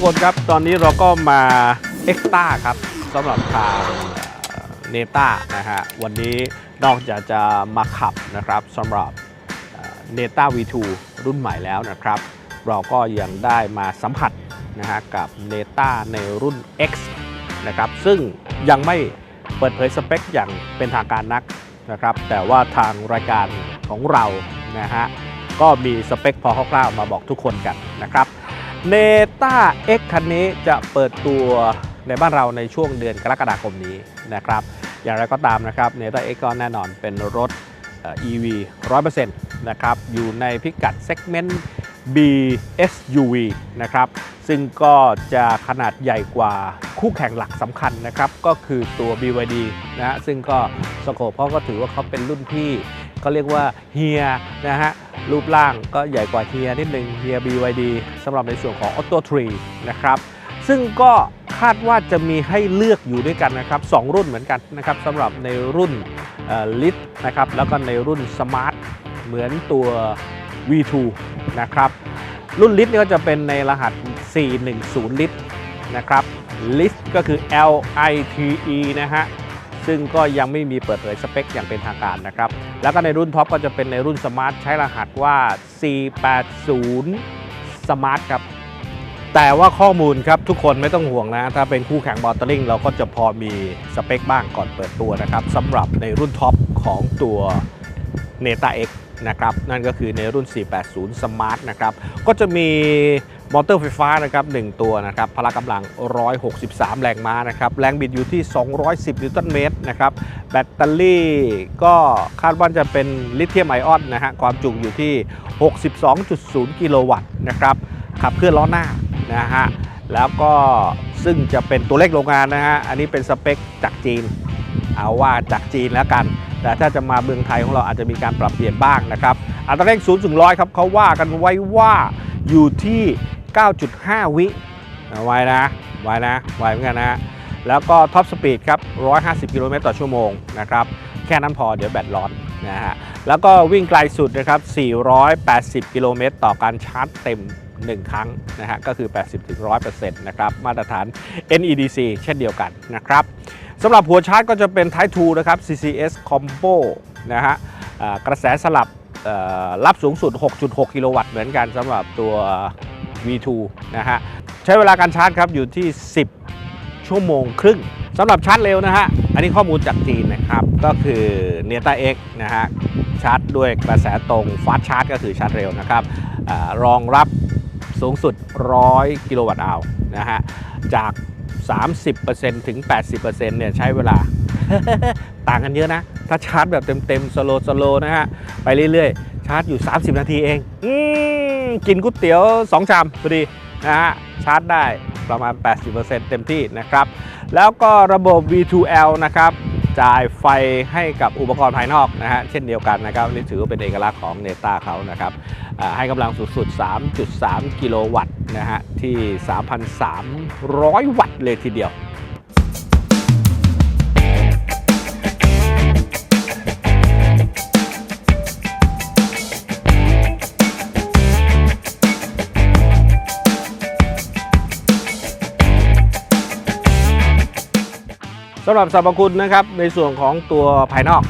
ทุกคนครับ ตอนนี้เราก็มาเอ็กต้าครับสำหรับทางเนต้านะฮะ วันนี้นอกจากจะมาขับนะครับสำหรับเนต้า V2 รุ่นใหม่แล้วนะครับ เราก็ยังได้มาสัมผัสนะฮะกับเนต้าในรุ่น X นะครับ ซึ่งยังไม่เปิดเผยสเปคอย่างเป็นทางการนักนะครับ แต่ว่าทางรายการของเรานะฮะก็มีสเปคพอคร่าวๆมาบอกทุกคนกันนะครับ เนต้า X คันนี้จะเปิดตัวในบ้านเราในช่วงเดือนกรกฎาคมนี้นะครับ อย่างไรก็ตามนะครับเนต้า X ก็แน่นอนเป็นรถเอ่อ EV 100%นะครับ อยู่ในพิกัดเซกเมนต์ B SUV นะครับ ซึ่งก็จะขนาดใหญ่กว่าคู่แข่งหลักสำคัญนะครับ ก็คือตัว BYD นะฮะซึ่งก็สโคปเขาก็ถือว่าเขาเป็นรุ่นพี่ เขาเรียกว่าเฮียนะฮะรูปร่างก็ใหญ่กว่าเฮียนิดนึงเฮีย BYD สำหรับในส่วนของ Auto 3นะครับซึ่งก็คาดว่าจะมีให้เลือกอยู่ด้วยกันนะครับ2รุ่นเหมือนกันนะครับสำหรับในรุ่นลิทนะครับแล้วก็ในรุ่น Smart เหมือนตัว V2 นะครับรุ่นลิทก็จะเป็นในรหัส 410 ลิตรนะครับลิทก็คือ L I T E นะฮะ ซึ่งก็ยังไม่มีเปิดเผยสเปคอย่างเป็นทางการนะครับ แล้วก็ในรุ่นท็อปก็จะเป็นในรุ่นสมาร์ทใช้รหัสว่า 480สมาร์ทครับ แต่ว่าข้อมูลครับทุกคนไม่ต้องห่วงนะ ถ้าเป็นคู่แข่งมอเตอร์ลิงเราก็จะพอมีสเปคบ้างก่อนเปิดตัวนะครับสำหรับในรุ่นท็อปของตัว n e t a X นะครับ นั่นก็คือในรุ่น 480 Smart นะครับ ก็จะมี มอเตอร์ไฟฟ้านะครับ1ตัวนะครับพละกำลัง 163 แรงม้านะครับแรงบิดอยู่ที่ 210 นิวตันเมตรนะครับแบตเตอรี่ก็คาดว่าจะเป็นลิเธียมไอออนนะฮะความจุอยู่ที่ 62.0 กิโลวัตต์นะครับขับเคลื่อนล้อหน้านะฮะแล้วก็ซึ่งจะเป็นตัวเลขโรงงานนะฮะอันนี้เป็นสเปคจากจีน เอาว่าจากจีนแล้วกัน แต่ถ้าจะมาเมืองไทยของเราอาจจะมีการปรับเปลี่ยนบ้างนะครับอัตราเร่ง0ถึง100ครับเขาว่ากันไว้ว่าอยู่ที่ 9.5 วิไวนะไวนะไวเหมือนกันนะแล้วก็ท็อปสปีดครับ 150 กิโลเมตรต่อชั่วโมงนะครับ แค่นั้นพอเดี๋ยวแบตร้อนนะฮะ แล้วก็วิ่งไกลสุดนะครับ 480 กิโลเมตรต่อการชาร์จเต็ม 1 ครั้งนะฮะ ก็คือ 80-100%นะครับ มาตรฐาน NEDC เช่นเดียวกันนะครับสำหรับหัวชาร์จก็จะเป็น Type 2 นะครับ CCS Combo นะฮะกระแสสลับรับสูงสุด 6.6 กิโลวัตต์เหมือนกันสำหรับตัว V2 นะฮะใช้เวลาการชาร์จครับอยู่ที่ 10 ชั่วโมงครึ่งสำหรับชาร์จเร็วนะฮะ อันนี้ข้อมูลจากจีนนะครับ ก็คือ n e t a X นะฮะชาร์จด้วยกระแสตรง Fast Charge ก็คือชาร์จเร็วนะครับอรองรับสูงสุด 100 กิโลวัตต์อาวนะฮะจาก 30%ถึง 80%เนี่ยใช้เวลาต่างกันเยอะนะ ถ้าชาร์จแบบเต็มๆสโลสโลนะฮะ ไปเรื่อยๆาร์จอยู่ 30 นาทีเองอืมกินก๋วยเตี๋ยว 2 ชามพอดีนะฮะชาร์จได้ประมาณ 80%เต็มที่นะครับ แล้วก็ระบบ V2L นะครับจ่ายไฟให้กับอุปกรณ์ภายนอกนะฮะเช่นเดียวกันนะครับนี่ถือว่าเป็นเอกลักษณ์ของเนต้าเขานะครับให้กำลังสูงสุด 3.3 กิโลวัตต์นะฮะที่ 3,300 วัตต์เลยทีเดียวำหรับสรรพคุณนะครับในส่วนของตัวภายนอก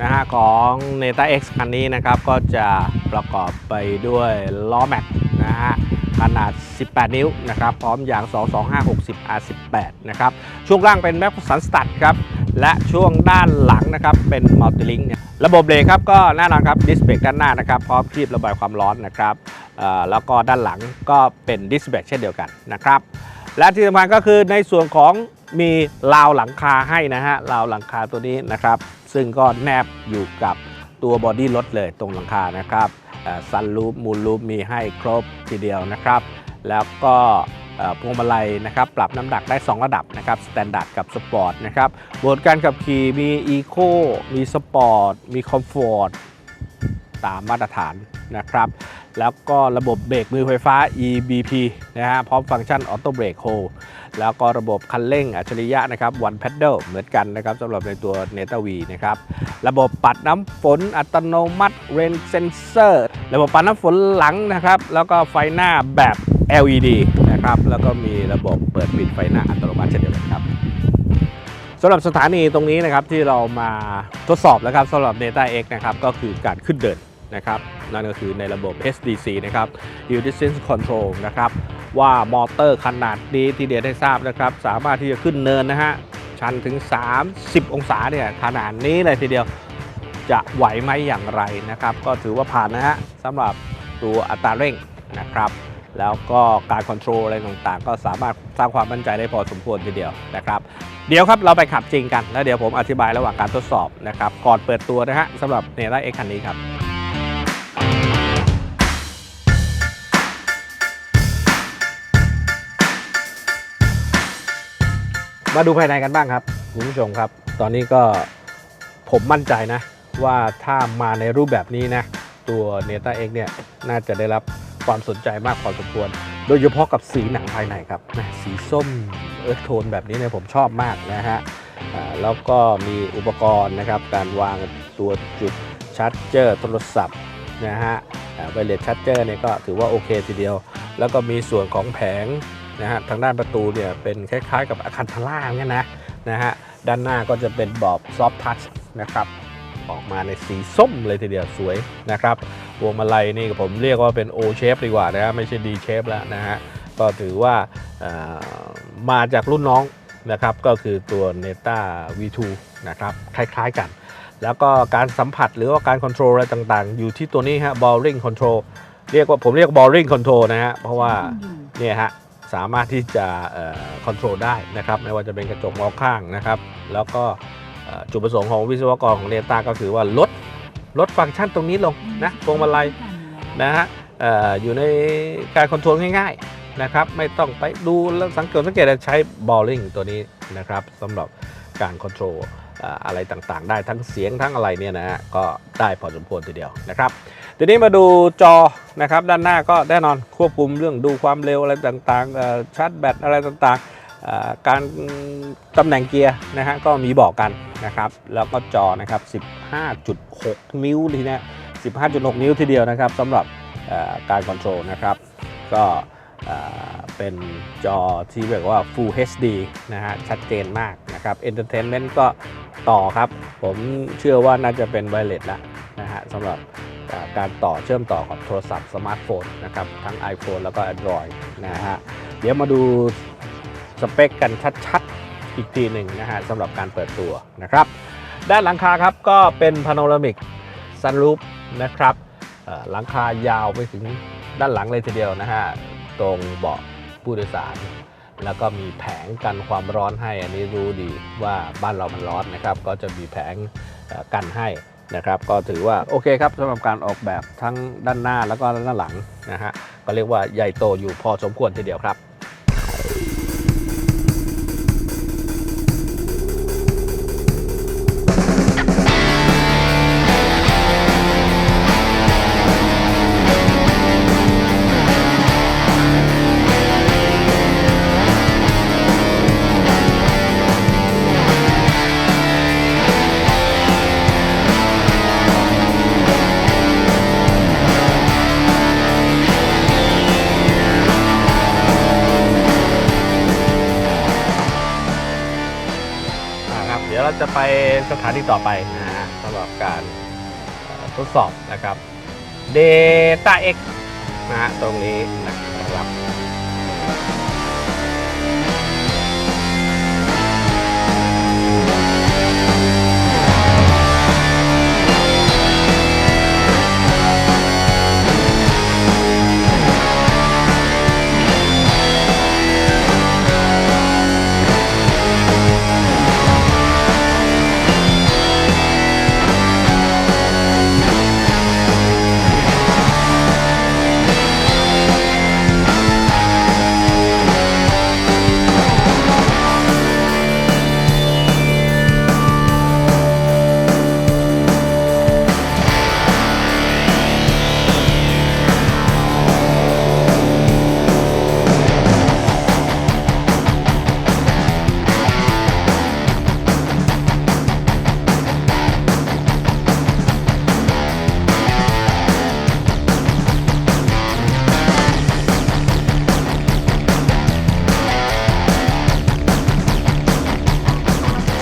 นะฮะของ n e t a X คันนี้นะครับก็จะประกอบไปด้วยล้อแม็กนะฮะขนาด 18 นิ้วนะครับพร้อมยาง 22560 R18 นะครับช่วงล่างเป็นแม็กสันสตัดครับและช่วงด้านหลังนะครับเป็นมัลติลิงระบบเบรกครับก็แน่นอนครับดิสเบรกด้านหน้านะครับพร้อมคลีบระบายความร้อนนะครับแล้วก็ด้านหลังก็เป็นดิสเบรกเช่นเดียวกันนะครับ และที่สำคัญก็คือในส่วนของมีราวหลังคาให้นะฮะราวหลังคาตัวนี้นะครับ ซึ่งก็แนบอยู่กับตัวบอดี้รถเลยตรงหลังคานะครับซันลูปมูลลูปมีให้ครบทีเดียวนะครับ แล้วก็พวงมาลัยนะครับปรับน้ำหนักได้ 2 ระดับนะครับสแตนดาร์ดกับสปอร์ตนะครับโหมดการขับขี่มีอีโคมีสปอร์ตมีคอมฟอร์ตตามมาตรฐานนะครับ แล้วก็ระบบเบรกมือไฟฟ้า EBP นะฮะพร้อมฟังก์ชันออโต้เบรกโฮแล้วก็ระบบคันเร่งอัจฉริยะนะครับ One Pedal เหมือนกันนะครับสำหรับในตัว n e t a V นะครับ ระบบปัดน้ำฝนอัตโนมัติ Rain Sensor ระบบปัดน้ำฝนหลังนะครับ แล้วก็ไฟหน้าแบบ LED นะครับ แล้วก็มีระบบเปิดปิดไฟหน้าอัตโนมัติเช่นเดียวกันครับสำหรับสถานีตรงนี้นะครับที่เรามาทดสอบแล้วครับสำหรับ Data X นะครับก็คือการขึ้นเดิน นะครับ นั่นก็คือในระบบ SDC นะครับ Hill Distance Control นะครับ ว่ามอเตอร์ขนาดนี้ที่เดียได้ทราบนะครับ สามารถที่จะขึ้นเนินนะฮะ ชันถึง 30 องศาเนี่ยขนาดนี้เลยทีเดียวจะไหวไหมอย่างไรนะครับ ก็ถือว่าผ่านนะฮะสำหรับตัวอัตราเร่งนะครับ แล้วก็การคอนโทรลอะไรต่างๆ ก็สามารถสร้างความมั่นใจได้พอสมควรทีเดียวนะครับ เดี๋ยวครับเราไปขับจริงกัน แล้วเดี๋ยวผมอธิบายระหว่างการทดสอบนะครับ ก่อนเปิดตัวนะฮะสำหรับเนร่าเอ็กคันนี้ครับ มาดูภายในกันบ้างครับคุณผู้ชมครับ ตอนนี้ก็ผมมั่นใจนะ ว่าถ้ามาในรูปแบบนี้นะ ตัว n e t a X เนี่ยน่าจะได้รับความสนใจมากพอสมควร โดยเฉพาะกับสีหนังภายในครับแหม่สีส้มเอิร์ธโทนแบบนี้เนี่ยผมชอบมากนะฮะแล้วก็มีอุปกรณ์นะครับ การวางตัวจุดชาร์จเจอร์โทรศัพท์นะฮะไวเลสชาร์จเจอร์เนี่ยก็ถือว่าโอเคทีเดียว แล้วก็มีส่วนของแผง นะฮะทางด้านประตูเนี่ยเป็นคล้ายๆ กับอาคันทาร่าเนี่ยนะนะฮะด้านหน้าก็จะเป็นบอบซอฟทัชนะครับออกมาในสีส้มเลยทีเดียวสวยนะครับพวงมาลัยนี่ผมเรียกว่าเป็น O shape ดีกว่านะฮะไม่ใช่ D shape แล้วนะฮะก็ถือว่าเอ่อมาจากรุ่นน้องนะครับก็คือตัว Neta V2 นะครับคล้ายๆกัน แล้วก็การสัมผัสหรือว่าการคอนโทรลอะไรต่างๆ อยู่ที่ตัวนี้ฮะ Bowling Control เรียกว่าผมเรียก Bowling Control นะฮะเพราะว่าเนี่ยฮะ สามารถที่จะคอนโทรลได้นะครับไม่ว่าจะเป็นกระจกมองข้างนะครับ แล้วก็เอ่อจุดประสงค์ของวิศวกรของเนต้าก็คือว่าลดลดฟังก์ชันตรงนี้ลงนะพวงมาลัยนะฮะเอ่ออยู่ในการคอนโทรลง่าย ๆนะครับ ไม่ต้องไปดูแล้วสังเกตสังเกตใช้บอลลิงตัวนี้นะครับสำหรับการคอนโทรลเอ่ออะไรต่างๆ ได้ทั้งเสียงทั้งอะไรเนี่ยนะฮะก็ได้พอสมควรทีเดียวนะครับ ทีนี้มาดูจอนะครับด้านหน้าก็แน่นอนควบคุมเรื่องดูความเร็วอะไรต่างๆชาร์จแบตอะไรต่างๆ การตำแหน่งเกียร์นะฮะก็มีบอกกันนะครับ แล้วก็จอนะครับ 15.6 นิ้วทีเนี้ย15.6 นิ้วทีเดียวนะครับสำหรับการคอนโทรลนะครับ ก็เป็นจอที่เรียกว่า Full HD นะฮะชัดเจนมากนะครับ Entertainment ก็ต่อครับ ผมเชื่อว่าน่าจะเป็นไวเลสแล้วนะฮะสำหรับ การต่อเชื่อมต่อกับโทรศัพท์สมาร์ทโฟนนะครับทั้ง iPhone แล้วก็ Android นะฮะเดี๋ยวมาดูสเปคกันชัดๆ อีกทีหนึ่งนะฮะสำหรับการเปิดตัวนะครับ ด้านหลังคาครับก็เป็นพาโนรามิกซันรูฟนะครับหลังคายาวไปถึงด้านหลังเลยทีเดียวนะฮะตรงเบาะผู้โดยสาร แล้วก็มีแผงกันความร้อนให้ อันนี้รู้ดีว่าบ้านเรามันร้อนนะครับ ก็จะมีแผงกันให้ นะครับก็ถือว่าโอเคครับสำหรับการออกแบบทั้งด้านหน้าแล้วก็ด้านหลังนะฮะก็เรียกว่าใหญ่โตอยู่พอสมควรทีเดียวครับ ยวเราจะไปสถานีต่อไปนะฮะสำหรับการทดสอบนะครับ Data X นะฮะตรงนี้นะครับ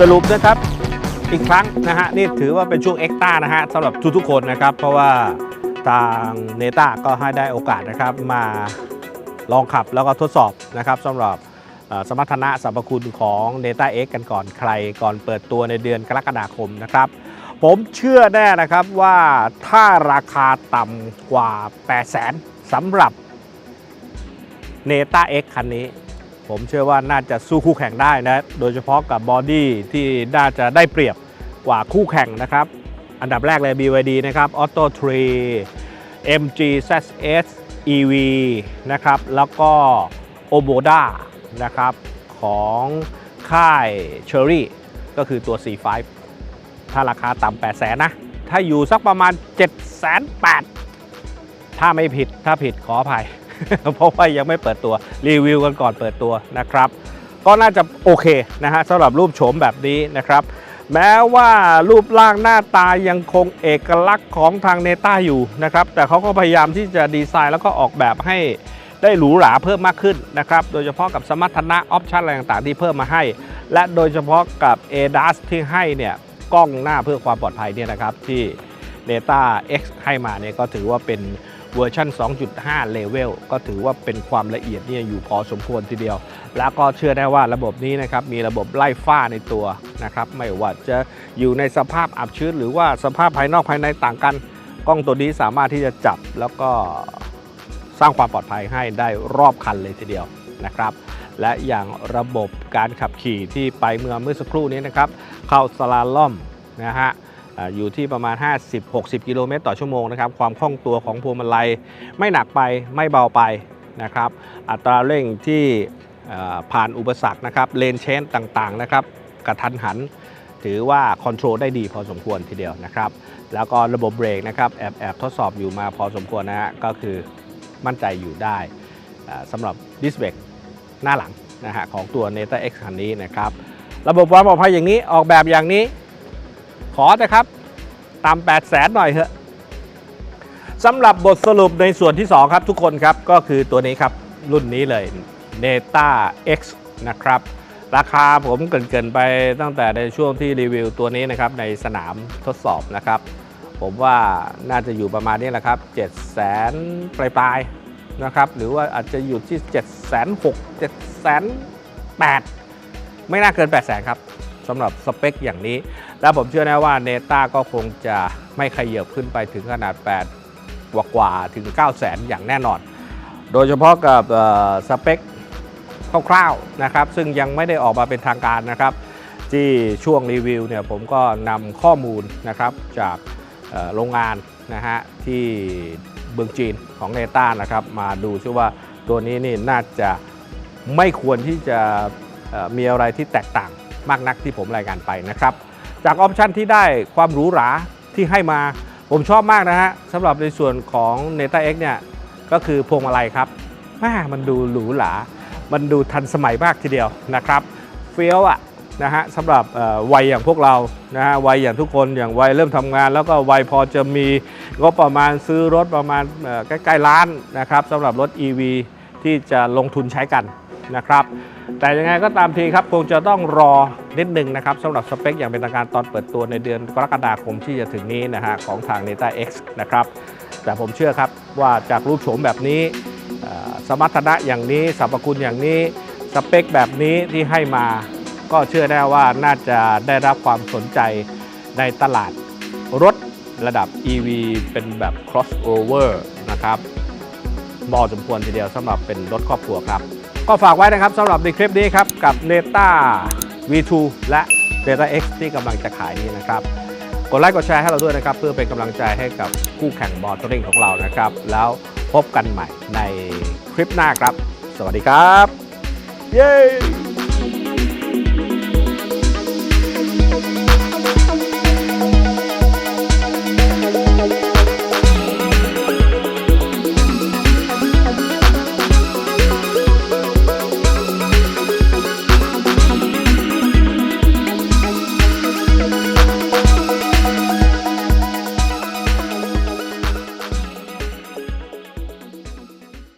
สรุปนะครับอีกครั้งนะฮะนี่ถือว่าเป็นช่วงเอ็กต้านะฮะสำหรับทุกๆคนนะครับ เพราะว่าทางเนต้าก็ให้ได้โอกาสนะครับมาลองขับแล้วก็ทดสอบนะครับสำหรับสมรรถนะสรรพคุณของ n e t a X กันก่อนใครก่อนเปิดตัวในเดือนกรกฎาคมนะครับ ผมเชื่อแน่นะครับว่าถ้าราคาต่ำกว่า 8 0 0 0 0 0สำหรับ n e t a X คันนี้ ผมเชื่อว่าน่าจะสู้คู่แข่งได้นะ โดยเฉพาะกับบอดี้ที่น่าจะได้เปรียบกว่าคู่แข่งนะครับ อันดับแรกเลย BYD นะครับ Auto 3 MG ZS EV นะครับ แล้วก็ Omoda นะครับ ของค่าย Cherry ก็คือตัว C5 ถ้าราคาต่ำ8 0 0แสนนะ ถ้าอยู่สักประมาณ 7 8 0 0 0ถ้าไม่ผิด ถ้าผิดขออภัย เพราะว่ายังไม่เปิดตัวรีวิวกันก่อนเปิดตัวนะครับ ก็น่าจะโอเคนะฮะสำหรับรูปโฉมแบบนี้นะครับ แม้ว่ารูปร่างหน้าตายังคงเอกลักษณ์ของทางเนต้าอยู่นะครับ แต่เขาก็พยายามที่จะดีไซน์แล้วก็ออกแบบให้ได้หรูหราเพิ่มมากขึ้นนะครับ โดยเฉพาะกับสมรรถนะออปชันอะไรต่างๆ ที่เพิ่มมาให้ และโดยเฉพาะกับ ADAS ที่ให้เนี่ยกล้องหน้าเพื่อความปลอดภัยเนี่ยนะครับที่ n e t a X ให้มาเนี่ยก็ถือว่าเป็น เวอร์ชัน2.5 เลเวลก็ถือว่าเป็นความละเอียดเนี่ยอยู่พอสมควรทีเดียว แล้วก็เชื่อได้ว่าระบบนี้นะครับมีระบบไล่ฝ้าในตัวนะครับไม่ว่าจะอยู่ในสภาพอับชื้น หรือว่าสภาพภายนอกภายในต่างกัน กล้องตัวนี้สามารถที่จะจับแล้วก็สร้างความปลอดภัยให้ได้รอบคันเลยทีเดียวนะครับและอย่างระบบการขับขี่ที่ไปเมื่อเมื่อสักครู่นี้นะครับ เข้าสลาล่อมนะฮะ อยู่ที่ประมาณ 50-60 กิโลเมตรต่อชั่วโมงนะครับความคล่องตัวของพวงมาลัยไม่หนักไปไม่เบาไปนะครับอัตราเร่งที่ผ่านอุปสรรคนะครับเลนเชนต่างๆนะครับกระทันหันถือว่าคอนโทรลได้ดีพอสมควรทีเดียวนะครับ แล้วก็ระบบเบรกนะครับแอบแอบทดสอบอยู่มาพอสมควรนะฮะก็คือมั่นใจอยู่ได้สำหรับดิสเบรกหน้าหลังนะฮะของตัว n e t a X คันนี้นะครับ ระบบความปลอดภัยอย่างนี้ออกแบบอย่างนี้ ขอนะครับตาม8 0 0แสนหน่อยเถอะสำหรับบทสรุปในส่วนที่ 2 ครับทุกคนครับ ก็คือตัวนี้ครับ รุ่นนี้เลย Neta X นะครับ ราคาผมเกินๆไปตั้งแต่ในช่วงที่รีวิวตัวนี้นะครับ ในสนามทดสอบนะครับ ผมว่าน่าจะอยู่ประมาณนี้แหละครับ 7 0 0 0 0ปลายๆนะครับ หรือว่าอาจจะอยู่ที่ 7 6 0 0 0 7 8 0 0 0 ไม่น่าเกิน 8 0 0 0 0ครับ สำหรับสเปคอย่างนี้ แล้วผมเชื่อแน่ว่าเนต้าก็คงจะไม่ขยับขึ้นไปถึงขนาด 8 กว่ากว่าถึง 9 0 0 0 0 0อย่างแน่นอน โดยเฉพาะกับสเปคคร่าวๆนะครับ ซึ่งยังไม่ได้ออกมาเป็นทางการนะครับ ที่ช่วงรีวิวเนี่ยผมก็นำข้อมูลนะครับจากโรงงานนะฮะที่เมืองจีนของเนต้านะครับ มาดูซิว่าตัวนี้นี่น่าจะไม่ควรที่จะมีอะไรที่แตกต่าง มากนักที่ผมรายงานไปนะครับ จากออปชันที่ได้ความหรูหราที่ให้มาผมชอบมากนะฮะสำหรับในส่วนของ n e t a X เนี่ยก็คือพวงมาลัยครับม่มันดูหรูหรา มันดูทันสมัยมากทีเดียวนะครับเฟี้ยวอะนะฮะสำหรับวัยอย่างพวกเรานะฮะวัยอย่างทุกคนอย่างวัยเริ่มทำงาน แล้วก็วัยพอจะมีงบประมาณซื้อรถประมาณใกล้ๆล้านนะครับสำหรับรถ EV ที่จะลงทุนใช้กัน นะครับ แต่ยังไงก็ตามทีครับคงจะต้องรอนิดหนึ่งนะครับสำหรับสเปคอย่างเป็นทางการตอนเปิดตัวในเดือนกรกฎาคมที่จะถึงนี้นะฮะของทาง n e t a X นะครับ แต่ผมเชื่อครับว่าจากรูปโฉมแบบนี้ สมรรถนะอย่างนี้สรรพคุณอย่างนี้สเปคแบบนี้ที่ให้มาก็เชื่อได้ว่าน่าจะได้รับความสนใจในตลาดรถระดับ EV เป็นแบบ crossover นะครับเหมาะสมควรทีเดียวสำหรับเป็นรถครอบครัวครับ ก็ฝากไว้นะครับสำหรับในคลิปนี้ครับกับ Neta V2 และ Neta X ที่กำลังจะขายนี้นะครับกดไลค์กดแชร์ให้เราด้วยนะครับ เพื่อเป็นกำลังใจให้กับคู่แข่งบอลเทอริงของเรานะครับ แล้วพบกันใหม่ในคลิปหน้าครับ สวัสดีครับ เย้